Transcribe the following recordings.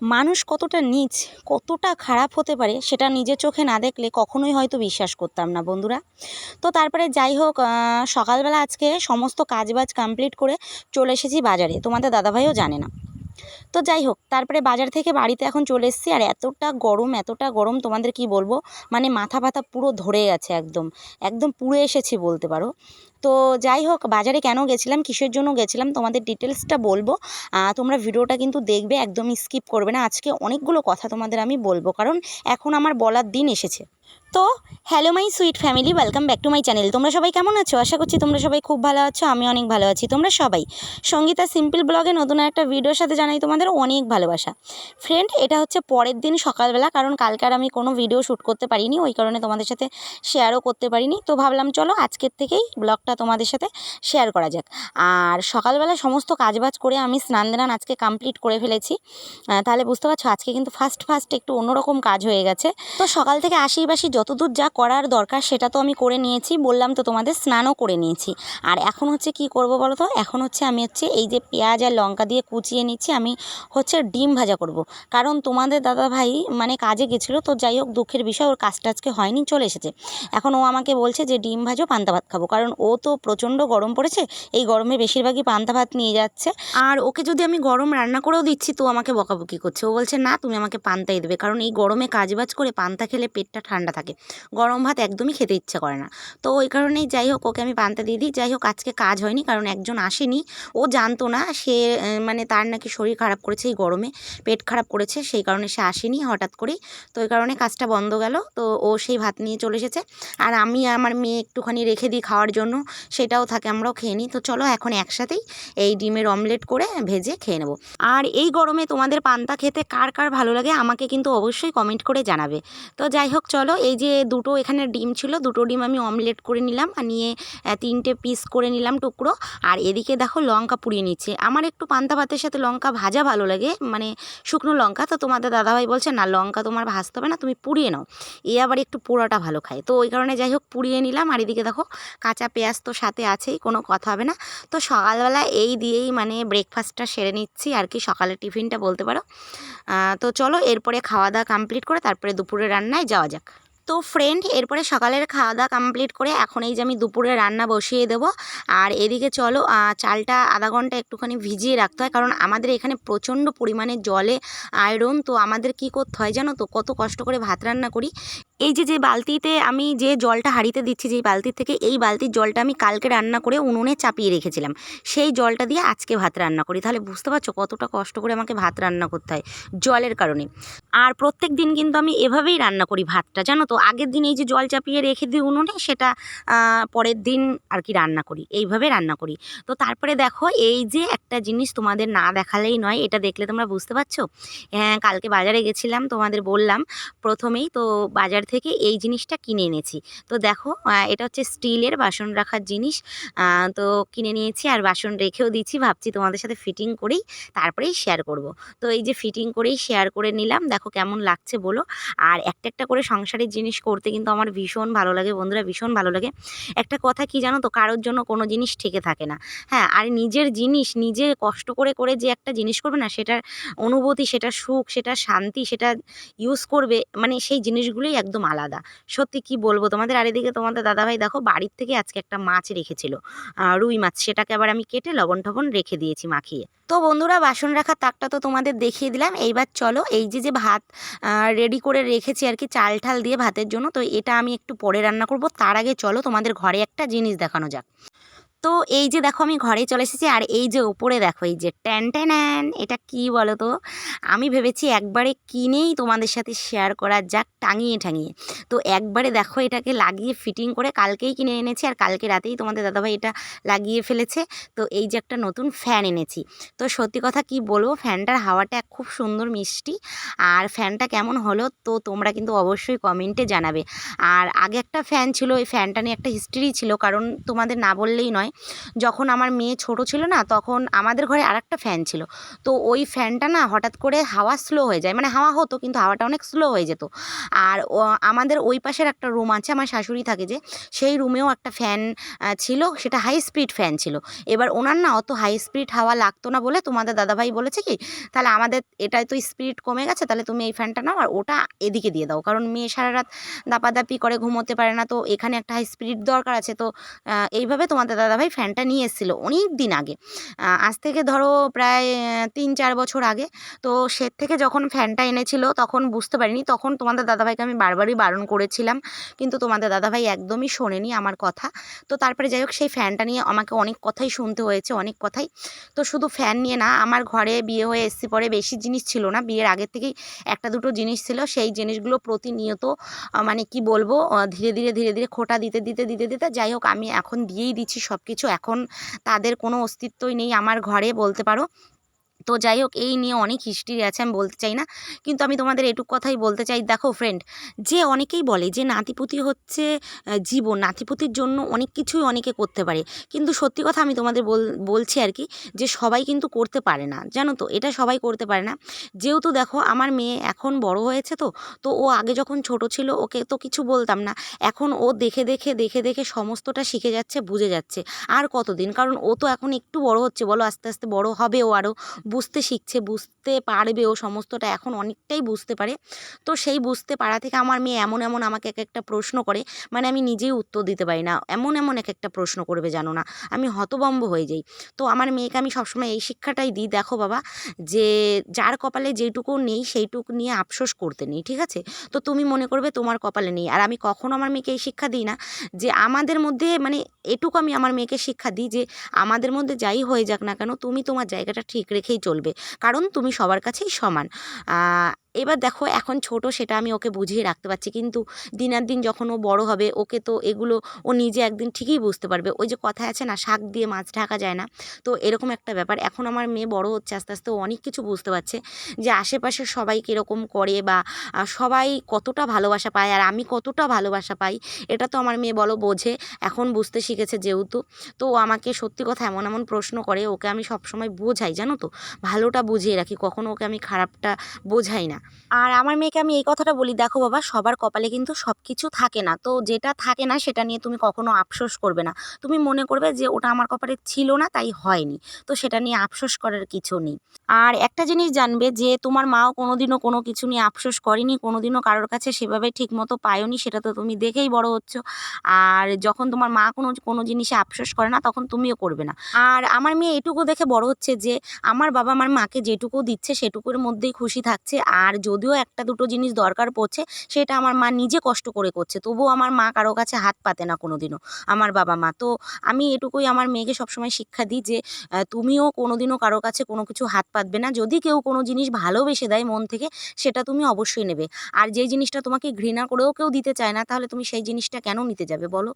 মানুষ কতটা নীচ কতটা খারাপ হতে পারে সেটা নিজের চোখে না দেখলে কখনোই হয়তো বিশ্বাস করতাম না, বন্ধুরা। তো তারপরে যাই হোক সকালবেলা আজকে সমস্ত কাজবাজ কমপ্লিট করে চলে এসেছি বাজারে। তোমাদের দাদাভাইও জানে না। তো যাই হোক, তারপরে বাজার থেকে বাড়িতে এখন চলে এসেছি আর এতটা গরম এতটা গরম তোমাদের কি বলব? মানে মাথা ব্যথা পুরো ধরে গেছে একদম। একদম পুড়ে এসেছি বলতে পারো। তো যাই হোক, বাজারে কেন গেছিলাম, কিসের জন্য গেছিলাম, তোমাদের ডিটেলসটা বলব। তোমরা ভিডিওটা কিন্তু দেখবে, একদমই স্কিপ করবে না। আজকে অনেকগুলো কথা তোমাদের আমি বলব, কারণ এখন আমার বলার দিন এসেছে। তো hello my sweet family welcome back to my channel তোমরা সবাই কেমন আছো? আশা করছি তোমরা সবাই খুব ভালো আছো, আমি অনেক ভালো আছি। তোমরা সবাই? সঙ্গীতা সিম্পল ব্লগে নতুন একটা ভিডিওর সাথে জানাই তোমাদের অনেক ভালোবাসা। ফ্রেন্ড এটা হচ্ছে পরের দিন সকালবেলা, কারণ কালকে আর আমি কোনো ভিডিও শ্যুট করতে পারিনি, ওই কারণে তোমাদের সাথে শেয়ারও করতে পারিনি। তো ভাবলাম, চলো আজকের থেকেই ব্লগটা তোমাদের সাথে শেয়ার করা যাক। আর সকালবেলা সমস্ত কাজবাজ করে আমি স্নান দান আজকে কমপ্লিট করে ফেলেছি। তাহলে বুঝতে পারছ, আজকে কিন্তু ফার্স্ট ফার্স্ট একটু অন্যরকম কাজ হয়ে গেছে। তো সকাল থেকে আশি বাসি যতদূর যা করার দরকার সেটা তো আমি করে নিয়েছি, বললাম তো তোমাদের স্নানও করে নিয়েছি। আর এখন হচ্ছে কি করব বলো তো? এখন হচ্ছে আমি হচ্ছে এই যে পেঁয়াজ আর লঙ্কা দিয়ে কুচিয়ে নিচ্ছি, আমি হচ্ছে ডিম ভাজা করব। কারণ তোমাদের দাদা ভাই মানে কাজে গেছিল, তো যাই হোক দুঃখের বিষয়, ওর কাজটা আজকে হয়নি, চলে এসেছে। এখন ও আমাকে বলছে যে ডিম ভাজো, পান্তা ভাত খাব। কারণ ও তো প্রচণ্ড গরম পড়েছে, এই গরমে বেশিরভাগই পান্তা ভাত নিয়ে যাচ্ছে। আর ওকে যদি আমি গরম রান্না করেও দিচ্ছি, তো আমাকে বকাবকি করছে। ও বলছে, না, তুমি আমাকে পান্তাই দেবে। কারণ এই গরমে কাজবাজ করে পান্তা খেলে পেটটা ঠান্ডা থাকে। গরম ভাত একদমই খেতে ইচ্ছে করে না। তো ওই কারণেই যাই হোক, ওকে আমি পান্তা দিয়ে দিই। যাই হোক, আজকে কাজ হয়নি, কারণ একজন আসেনি। ও জানতো না, সে মানে তার নাকি শরীর খারাপ করেছে এই গরমে, পেট খারাপ করেছে, সেই কারণে সে আসেনি হঠাৎ করেই। তো ওই কারণে কাজটা বন্ধ গেল। তো ও সেই ভাত নিয়ে চলে এসেছে। আর আমি আমার মেয়ে একটুখানি রেখে দিই খাওয়ার জন্য। সেটাও থাকে, আমরাও খেয়ে নিই। তো চলো এখন একসাথেই এই ডিমের অমলেট করে ভেজে খেয়ে নেব। আর এই গরমে তোমাদের পান্তা খেতে কার কার ভালো লাগে আমাকে কিন্তু অবশ্যই কমেন্ট করে জানাবে। তো যাই হোক, চলো এই যে দুটো এখানে ডিম ছিল, দুটো ডিম আমি অমলেট করে নিলাম আর নিয়ে তিনটে পিস করে নিলাম টুকরো। আর এদিকে দেখো লঙ্কা পুড়িয়ে নিচ্ছে। আমার একটু পান্তা ভাতের সাথে লঙ্কা ভাজা ভালো লাগে মানে শুকনো লঙ্কা। তো তোমাদের দাদাভাই বলছে, না, লঙ্কা তোমার ভাজতে হবে না, তুমি পুড়িয়ে নাও। এ আবার একটু পোড়াটা ভালো খায়। তো ওই কারণে যাই হোক, পুড়িয়ে নিলাম। আর এদিকে দেখো কাঁচা পেঁয়াজ তো সাথে আছেই, কোনো কথা হবে না। তো সকালবেলা এই দিয়েই মানে ব্রেকফাস্টটা সেরে নিচ্ছি আর কি, সকালের টিফিনটা বলতে পারো। তো চলো এরপরে খাওয়া দাওয়া কমপ্লিট করে তারপরে দুপুরে রান্নায় যাওয়া যাক। তো ফ্রেন্ড এরপরে সকালের খাওয়া দাওয়া কমপ্লিট করে এখন এই যে আমি দুপুরে রান্না বসিয়ে দেব। আর এদিকে চলো চালটা আধা ঘণ্টা একটুখানি ভিজিয়ে রাখতে হয়, কারণ আমাদের এখানে প্রচণ্ড পরিমাণে জলে আয়রন তো আমাদের কি করতে হয় জানো তো, কত কষ্ট করে ভাত রান্না করি। এই যে যে বালতিতে আমি যে জলটা হাঁড়িতে দিচ্ছি, যেই বালতির থেকে এই বালতির জলটা আমি কালকে রান্না করে উনুনে চাপিয়ে রেখেছিলাম, সেই জলটা দিয়ে আজকে ভাত রান্না করি। তাহলে বুঝতে পারছ কতটা কষ্ট করে আমাকে ভাত রান্না করতে হয় জলের কারণে। আর প্রত্যেক দিন কিন্তু আমি এভাবেই রান্না করি ভাতটা, জানো তো? আগের দিন এই যে জল চাপিয়ে রেখে দিই উনুনে, সেটা পরের দিন আর কি রান্না করি, এইভাবে রান্না করি। তো তারপরে দেখো, এই যে একটা জিনিস তোমাদের না দেখালেই নয়, এটা দেখলে তোমরা বুঝতে পারছ? হ্যাঁ কালকে বাজারে গেছিলাম, তোমাদের বললাম, প্রথমেই তো বাজার থেকে এই জিনিসটা কিনে এনেছি। তো দেখো এটা হচ্ছে স্টিলের বাসন রাখার জিনিস। তো কিনে নিয়েছি আর বাসন রেখেও দিচ্ছি ভাবছি তোমাদের সাথে ফিটিং করেই তারপরেই শেয়ার করব। তো এই যে ফিটিং করেই শেয়ার করে নিলাম। দেখো কেমন লাগছে বলো। আর একটা একটা করে সংসারের জিনিস করতে কিন্তু আমার ভীষণ ভালো লাগে বন্ধুরা, ভীষণ ভালো লাগে। একটা কথা কি জানো তো, কারোর জন্য কোনো জিনিস ঠেকে থাকে না। হ্যাঁ আর নিজের জিনিস নিজে কষ্ট করে করে যে একটা জিনিস করবে না, সেটার অনুভূতি সেটা সুখ সেটা শান্তি, সেটা ইউজ করবে মানে সেই জিনিসগুলোই একদম আলাদা। সত্যি কি বলব? তোমাদের আর এদিকে তোমাদের দাদাভাই দেখো, বাড়ির থেকে আজকে একটা মাছ রেখেছিল রুই মাছ। সেটাকে আবার আমি কেটে লবণ টবণ রেখে দিয়েছি মাখিয়ে। তো বন্ধুরা, বাসন রাখার তাকটা তো তোমাদের দেখিয়ে দিলাম। এইবার চলো, এই যে যে ভাত রেডি করে রেখেছি আর কি, চাল ঠাল দিয়ে ভাতের জন্য। তো এটা আমি একটু পরে রান্না করব। তার আগে চলো তোমাদের ঘরে একটা জিনিস দেখানো যাক। তো এই যে দেখো আমি ঘরে চলে এসেছি, আর এই যে ওপরে দেখো, এই যে ট্যান ট্যান এটা কি বলো তো আমি ভেবেছি একবারে কিনেই তোমাদের সাথে শেয়ার করা যাক টাঙিয়ে ঠাঙিয়ে তো একবারে দেখো এটাকে লাগিয়ে ফিটিং করে কালকেই কিনে এনেছি, আর কালকে রাতেই তোমাদের দাদাভাই এটা লাগিয়ে ফেলেছে। তো এই যে একটা নতুন ফ্যান এনেছি। তো সত্যি কথা কি বলব ফ্যানটার হাওয়াটা খুব সুন্দর মিষ্টি, আর ফ্যানটা কেমন হলো তো তোমরা কিন্তু অবশ্যই কমেন্টে জানাবে। আর আগে একটা ফ্যান ছিল, ওই ফ্যানটা নিয়ে একটা হিস্ট্রি ছিল, কারণ তোমাদের না বললেই নয় নয় যখন আমার মেয়ে ছোট ছিল না, তখন আমাদের ঘরে আরেকটা ফ্যান ছিল। তো ওই ফ্যানটা না হঠাৎ করে হাওয়া স্লো হয়ে যায়। মানে হাওয়া হতো, কিন্তু হাওয়াটা অনেক স্লো হয়ে যেত। আর আমাদের ওই পাশের একটা রুম আছে, আমার শাশুড়ি থাকে যে, সেই রুমেও একটা ফ্যান ছিল। সেটা হাই স্পিড ফ্যান ছিল। এবার ওনার না অত হাই স্পিড হাওয়া লাগতো না বলে তোমাদের দাদাভাই বলেছে কি, তাহলে আমাদের এটাই তো স্পিড কমে গেছে, তাহলে তুমি এই ফ্যানটা নাও আর ওটা এদিকে দিয়ে দাও। কারণ মেয়ে সারা রাত দাপাদাপি করে, ঘুমোতে পারে না। তো এখানে একটা হাই স্পিড দরকার আছে। তো এইভাবে তোমাদের দাদাভাই ফ্যানটা নিয়ে এসেছিল অনেক দিন আগে আজ থেকে ধরো প্রায় তিন চার বছর আগে। তো সে থেকে যখন ফ্যানটা এনেছিল তখন বুঝতে পারিনি, তখন তোমাদের দাদাভাইকে আমি বারবারই বারণ করেছিলাম। কিন্তু তোমাদের দাদাভাই একদমই শোনেনি আমার কথা। তো তারপরে যাই হোক, সেই ফ্যানটা নিয়ে আমাকে অনেক কথাই শুনতে হয়েছে, অনেক কথাই। তো শুধু ফ্যান নিয়ে না, আমার ঘরে বিয়ে হয়ে এসছি পরে বেশি জিনিস ছিল না। বিয়ের আগের থেকেই একটা দুটো জিনিস ছিল, সেই জিনিসগুলো প্রতিনিয়ত মানে কি বলব ধীরে ধীরে ধীরে ধীরে খোটা দিতে দিতে দিতে দিতে, যাই হোক, আমি এখন দিয়েই দিচ্ছি সব কিছু এখন তাদের কোনো অস্তিত্বই নেই। আমার ঘরে বলতে পারো তো যাই হোক এই নিয়ে অনেক হিস্ট্রি আছে, আমি বলতে চাই না। কিন্তু আমি তোমাদের এটুক কথাই বলতে চাই। দেখো ফ্রেন্ড যে অনেকেই বলে যে নাতিপুতি হচ্ছে জীবন। নাতিপুতির জন্য অনেক কিছুই অনেকে করতে পারে। কিন্তু সত্যি কথা আমি তোমাদের বল, বলছি আর কি, যে সবাই কিন্তু করতে পারে না। জানো তো, এটা সবাই করতে পারে না। যেহেতু দেখো, আমার মেয়ে এখন বড় হয়েছে তো তো ও আগে যখন ছোট ছিল, ওকে তো কিছু বলতাম না। এখন ও দেখে দেখে দেখে দেখে সমস্তটা শিখে যাচ্ছে, বুঝে যাচ্ছে। আর কতদিন? কারণ ও তো এখন একটু বড় হচ্ছে, বলো আস্তে আস্তে বড় হবে ও আরও বুঝতে শিখছে, বুঝতে পারবে ও সমস্তটা এখন অনেকটাই বুঝতে পারে। তো সেই বুঝতে পারা থেকে আমার মেয়ে এমন এমন আমাকে এক একটা প্রশ্ন করে মানে আমি নিজেই উত্তর দিতে পারি না। এমন এমন এক একটা প্রশ্ন করবে জানো না, আমি হতবম্ব হয়ে যাই। তো আমার মেয়েকে আমি সবসময় এই শিক্ষাটাই দিই, দেখো বাবা, যে যার কপালে যেটুকু নেই সেইটুকু নিয়ে আফসোস করতে নেই, ঠিক আছে? তো তুমি মনে করবে তোমার কপালে নেই। আর আমি কখনো আমার মেয়েকে এই শিক্ষা দিই না, যে আমাদের মধ্যে মানে এটুকু আমি আমার মেয়েকে শিক্ষা দিই যে, আমাদের মধ্যে যাই হয়ে যাক না কেন, তুমি তোমার জায়গাটা ঠিক রেখেই চলবে। কারণ তুমি সবার কাছেই সমান। এবার দেখো এখন ছোট সেটা আমি ওকে বুঝিয়ে রাখতে পারছি। কিন্তু দিনের দিন যখন ও বড় হবে, ওকে তো এগুলো ও নিজে একদিন ঠিকই বুঝতে পারবে। ওই যে কথায় আছে না, শাক দিয়ে মাছ ঢাকা যায় না। তো এরকম একটা ব্যাপার। এখন আমার মেয়ে বড় হচ্ছে, আস্তে আস্তে ও অনেক কিছু বুঝতে পারছে যে আশেপাশে সবাই কীরকম করে বা সবাই কতটা ভালোবাসা পায় আর আমি কতটা ভালোবাসা পাই, এটা তো আমার মেয়ে বলো বোঝে। এখন বুঝতে শিখেছে যেহেতু। তো আমাকে সত্যি কথা এমন এমন প্রশ্ন করে, ওকে আমি সবসময় বোঝাই, জানো তো? ভালোটা বুঝিয়ে রাখি। কখনো ওকে আমি খারাপটা বোঝাই না। আর আমার মেয়েকে আমি এই কথাটা বলি, দেখো বাবা, সবার কপালে কিন্তু সব কিছু থাকে না। তো যেটা থাকে না, সেটা নিয়ে তুমি কখনো আফসোস করবে না। তুমি মনে করবে যে ওটা আমার কপালে ছিল না, তাই হয়নি। তো সেটা নিয়ে আফসোস করার কিছু নেই। আর একটা জিনিস জানবে যে তোমার মাও কোনোদিনও কোনো কিছু নিয়ে আফসোস করেনি, কোনোদিনও কারোর কাছে সেভাবে ঠিকমতো পায়নি, সেটা তো তুমি দেখেই বড় হচ্ছ। আর যখন তোমার মা কোনো কোনো জিনিসে আফসোস করে না, তখন তুমিও করবে না। আর আমার মেয়ে এটুকু দেখে বড় হচ্ছে যে, আমার বাবা আমার মাকে যেটুকু দিচ্ছে, সেটুকুর মধ্যেই খুশি থাকছে। আর যদিও একটা দুটো জিনিস দরকার পড়ছে, সেটা আমার মা নিজে কষ্ট করে করছে। তবুও আমার মা কারও কাছে হাত পাতে না কোনো দিনও আমার বাবা মা। তো আমি এটুকুই আমার মেয়েকে সবসময় শিক্ষা দিই যে তুমিও কোনোদিনও কারও কাছে কোনো কিছু হাত পাতবে না। যদি কেউ কোনো জিনিস ভালোবেসে দেয় মন থেকে, সেটা তুমি অবশ্যই নেবে। আর যেই জিনিসটা তোমাকে ঘৃণা করেও কেউ দিতে চায় না, তাহলে তুমি সেই জিনিসটা কেন নিতে যাবে বলো?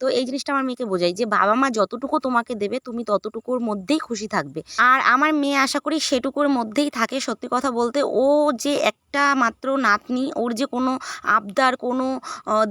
তো এই জিনিসটা আমার মেয়েকে বোঝাই যে, বাবা মা যতটুকু তোমাকে দেবে, তুমি ততটুকুর মধ্যেই খুশি থাকবে। আর আমার মেয়ে আশা করি সেটুকুর মধ্যেই থাকে সত্যি কথা বলতে। ও যে এক একটা মাত্র নাতনি, ওর যে কোনো আবদার, কোনো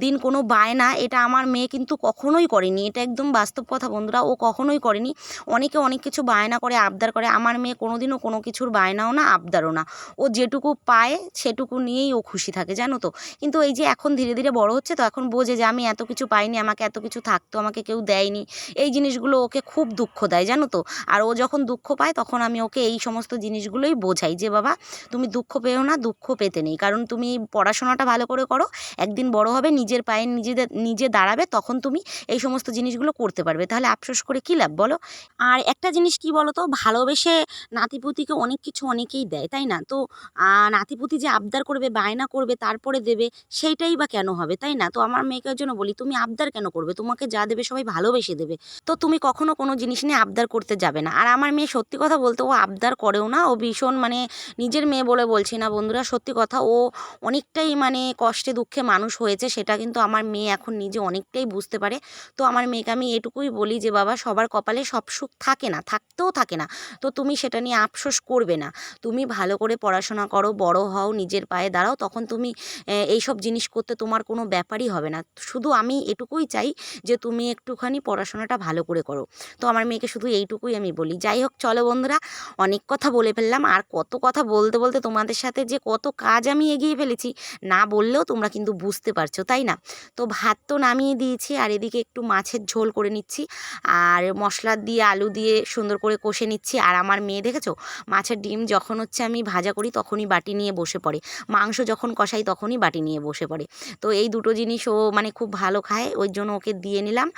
দিন, কোনো বায়না, এটা আমার মেয়ে কিন্তু কখনোই করেনি। এটা একদম বাস্তব কথা বন্ধুরা, ও কখনোই করেনি। অনেকে অনেক কিছু বায়না করে, আবদার করে, আমার মেয়ে কোনোদিনও কোনো কিছুর বায়নাও না, আবদারও না। ও যেটুকু পায়, সেটুকু নিয়েই ও খুশি থাকে, জানো তো? কিন্তু এই যে এখন ধীরে ধীরে বড় হচ্ছে, তো এখন বোঝে যে আমি এত কিছু পাইনি, আমাকে এত কিছু থাকতো, আমাকে কেউ দেয়নি। এই জিনিসগুলো ওকে খুব দুঃখ দেয়, জানো তো? আর ও যখন দুঃখ পায়, তখন আমি ওকে এই সমস্ত জিনিসগুলোই বোঝাই যে, বাবা, তুমি দুঃখ পেও না, দুঃখ পেতে নেই। কারণ তুমি পড়াশোনাটা ভালো করে করো, একদিন বড় হবে, নিজের পায়ে নিজেদের নিজে দাঁড়াবে, তখন তুমি এই সমস্ত জিনিসগুলো করতে পারবে। তাহলে আফসোস করে কী লাভ বলো? আর একটা জিনিস কি বলো তো ভালোবেসে নাতিপুতিকে অনেক কিছু অনেকেই দেয়, তাই না? তো নাতিপুতি যে আবদার করবে, বায়না করবে, তারপরে দেবে, সেইটাই বা কেন হবে, তাই না? তো আমার মেয়েকে জন্য বলি, তুমি আবদার কেন করবে? তোমাকে যা দেবে সবাই ভালোবেসে দেবে। তো তুমি কখনো কোনো জিনিস নিয়ে আবদার করতে যাবে না। আর আমার মেয়ে সত্যি কথা বলতে, ও আবদার করেও না, ও ভীষণ মানে নিজের মেয়ে বলে বলছি না, বন্ধুরা সত্যি কথা, ও অনেকটাই মানে কষ্টে দুঃখে মানুষ হয়েছে, সেটা কিন্তু আমার মেয়ে এখন নিজে অনেকটাই বুঝতে পারে। তো আমার মেয়েকে আমি এটুকুই বলি যে, বাবা, সবার কপালে সব সুখ থাকে না, থাকতেও থাকে না। তো তুমি সেটা নিয়ে আফসোস করবে না। তুমি ভালো করে পড়াশোনা করো, বড় হও, নিজের পায়ে দাঁড়াও। তখন তুমি এই সব জিনিস করতে তোমার কোনো ব্যাপারই হবে না। শুধু আমি এটুকুই চাই যে, তুমি একটুখানি পড়াশোনাটা ভালো করে করো। তো আমার মেয়েকে শুধু এইটুকুই আমি বলি। যাই হোক, চলো বন্ধুরা, অনেক কথা বলে ফেললাম। আর কত কথা বলতে বলতে তোমাদের সাথে যে কত কাজ আমি এগিয়ে ফেলেছি। না বললেও তোমরা কিন্তু বুঝতে পারছ, তাই না? তো ভাত তো নামিয়ে দিয়েছি আর এদিকে একটু মাছের ঝোল করে নিচ্ছি। আর মশলা দিয়ে আলু দিয়ে সুন্দর করে কষে নিচ্ছি। আর আমার মেয়ে দেখেছ? মাছের ডিম যখন হচ্ছে আমি ভাজা করি তখনই বাটি নিয়ে বসে পড়ে। মাংস যখন কষাই তখনই বাটি নিয়ে বসে পড়ে। তো এই দুটো জিনিস ও মানে খুব ভালো খায়, ওই জন্য ওকে দিয়ে নিলাম।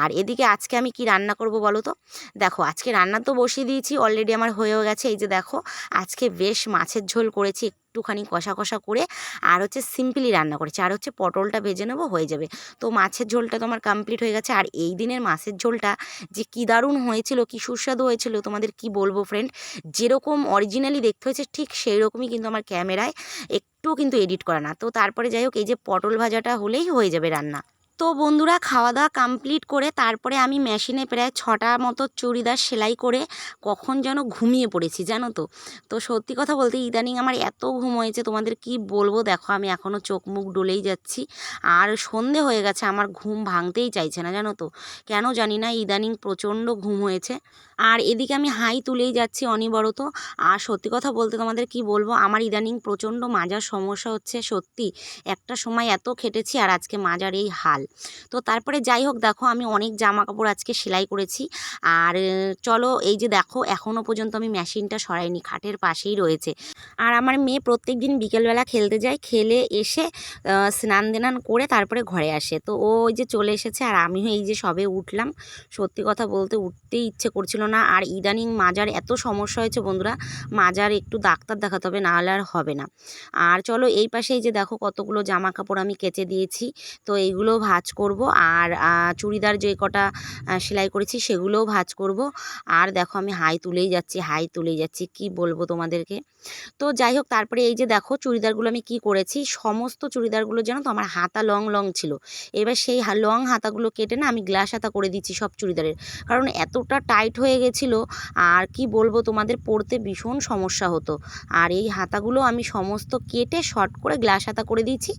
আর এদিকে আজকে আমি কি রান্না করব বলো তো? দেখো, আজকে রান্না তো বসিয়ে দিয়েছি অলরেডি আমার হয়েও গেছে। এই যে দেখো, আজকে বেশ মাছের ঝোল করেছি একটুখানি কষা কষা করে আর হচ্ছে সিম্পলি রান্না করেছি। আর হচ্ছে পটলটা ভেজে নেব, হয়ে যাবে। তো মাছের ঝোলটা তো আমার কমপ্লিট হয়ে গেছে। আর এই দিনের মাছের ঝোলটা যে কী দারুণ হয়েছিল, কী সুস্বাদু হয়েছিল, তোমাদের কি বলব ফ্রেন্ড যেরকম অরিজিনালি দেখতে হয়েছে, ঠিক সেই রকমই কিন্তু আমার ক্যামেরায় একটুও কিন্তু এডিট করা না। তো তারপরে যাই হোক, এই যে পটল ভাজাটা হলেই হয়ে যাবে রান্না। তো বন্ধুরা খাওয়া দাওয়া কমপ্লিট করে তারপরে আমি মেশিনে প্রায় ছটা মতো চুড়িদার সেলাই করে কখন যেন ঘুমিয়ে পড়েছি, জানো তো? তো সত্যি কথা বলতে ইদানিং আমার এত ঘুম হয়েছে, তোমাদের কি বলব? দেখো আমি এখনও চোখ মুখ ডলেই যাচ্ছি। আর সন্ধে হয়ে গেছে, আমার ঘুম ভাঙতেই চাইছে না, জানো তো? কেন জানি না, ইদানিং প্রচণ্ড ঘুম হয়েছে। আর এদিকে আমি হাই তুলেই যাচ্ছি অনিবরত। আর সত্যি কথা বলতে তোমাদের কি বলব? আমার ইদানিং প্রচণ্ড মাজার সমস্যা হচ্ছে, সত্যি। একটা সময় এত খেটেছি আর আজকে মাজার এই হাল। তো তারপরে যাই হোক দেখো আমি অনেক জামা কাপড় আজকে সেলাই করেছি। আর চলো এই যে দেখো এখনও পর্যন্ত আমি মেশিনটা সরাইনি, খাটের পাশেই রয়েছে। আর আমার মেয়ে প্রত্যেক দিন বিকেলবেলা খেলতে যায়, খেলে এসে স্নান দেনান করে তারপরে ঘরে আসে। তো ও ওই যে চলে এসেছে, আর আমিও এই যে সবে উঠলাম। সত্যি কথা বলতে উঠতেই ইচ্ছে করছিল না। আর ইদানিং মাজার এত সমস্যা হয়েছে বন্ধুরা, মাজার একটু ডাক্তার দেখাতে হবে, নাহলে আর হবে না। আর চলো এই পাশেই যে দেখো কতগুলো জামা কাপড় আমি কেচে দিয়েছি। তো এইগুলো ভাজ করব। আর চুড়িদার যে কটা সেলাই করেছি সেগুলোও ভাজ করব। আর দেখো আমি হাই তুলেই যাচ্ছি, হাই তুলেই যাচ্ছি, কি বলব তোমাদেরকে? তো যাই হোক, তারপরে এই যে দেখো চুড়িদারগুলো আমি কি করেছি? সমস্ত চুড়িদারগুলো যেন তো আমার হাতা লং লং ছিল। এবার সেই লং হাতাগুলো কেটে না আমি গ্লাস হাতা করে দিচ্ছি সব চুড়িদারের। কারণ এতটা টাইট হয়ে গেছিল, আর কি বলব তোমাদের, পরতে ভীষণ সমস্যা হতো। আর এই হাতাগুলো আমি সমস্ত কেটে শর্ট করে গ্লাস হাতা করে দিয়েছি।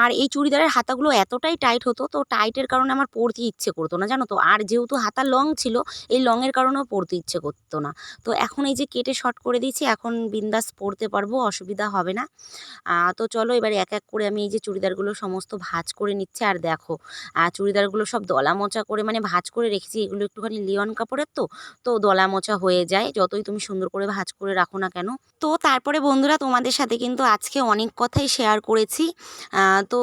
আর এই চুড়িদারের হাতাগুলো এতটাই টাইট হতো, তো টাইটের কারণে আমার পরতে ইচ্ছে করতো না, জানো তো? আর যেহেতু হাতা লং ছিল, এই লংয়ের কারণেও পরতে ইচ্ছে করতো না। তো এখন এই যে কেটে শর্ট করে দিয়েছি, এখন বিন্দাস পরতে পারব, অসুবিধা হবে না। তো চলো এবার এক এক করে আমি এই যে চুড়িদারগুলো সমস্ত ভাজ করে নিচ্ছে, আর দেখো চুড়িদারগুলো সব দলা মোচা করে মানে ভাজ করে রেখেছি, এগুলো একটুখানি লিওন কাপড়ের তো তো দলা মোচা হয়ে যায়, যতই তুমি সুন্দর করে ভাজ করে রাখো না কেন। তো তারপরে বন্ধুরা, তোমাদের সাথে কিন্তু আজকে অনেক কথাই শেয়ার করেছি। তো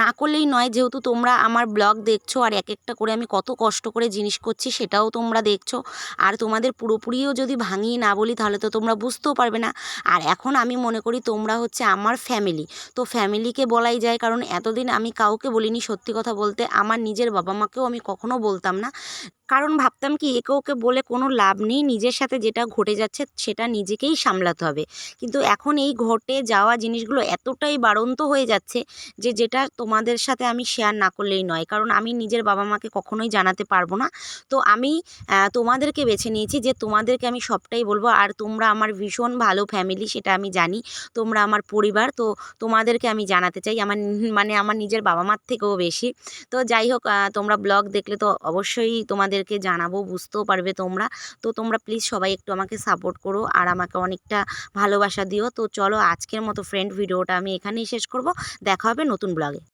না করলেই নয়, যেহেতু তোমরা আমার ব্লগ দেখছ আর এক একটা করে আমি কত কষ্ট করে জিনিস করছি সেটাও তোমরা দেখছ। আর তোমাদের পুরোপুরিও যদি ভাঙিয়ে না বলি তাহলে তো তোমরা বুঝতেও পারবে না। আর এখন আমি মনে করি তোমরা হচ্ছে আমার ফ্যামিলি তো ফ্যামিলিকে বলাই যায় কারণ এতদিন আমি কাউকে বলিনি সত্যি কথা বলতে। আমার নিজের বাবা মাকেও আমি কখনো বলতাম না। কারণ ভাবতাম কি, একে ওকে বলে কোনো লাভ নেই, নিজের সাথে যেটা ঘটে যাচ্ছে সেটা নিজেকেই সামলাতে হবে। কিন্তু এখন এই ঘটে যাওয়া জিনিসগুলো এতটাই বাড়ন্ত হয়ে যাচ্ছে যে যেটা তোমাদের সাথে আমি শেয়ার না করলেই নয়। কারণ আমি নিজের বাবা মাকে কখনোই জানাতে পারব না। তো আমি তোমাদেরকে বেছে নিয়েছি যে তোমাদেরকে আমি সবটাই বলব। আর তোমরা আমার ভীষণ ভালো ফ্যামিলি সেটা আমি জানি। তোমরা আমার পরিবার, তো তোমাদেরকে আমি জানাতে চাই। আমার মানে আমার নিজের বাবা মার থেকেও বেশি। তো যাই হোক তোমরা ব্লগ দেখলে তো অবশ্যই তোমাদের তোমাদেরকে জানাব, বুঝতেও পারবে তোমরা। তো তোমরা প্লিজ সবাই একটু আমাকে সাপোর্ট করো আর আমাকে অনেকটা ভালোবাসা দিও। তো চলো আজকের মতো ফ্রেন্ড ভিডিওটা আমি এখানেই শেষ করব। দেখা হবে নতুন ব্লগে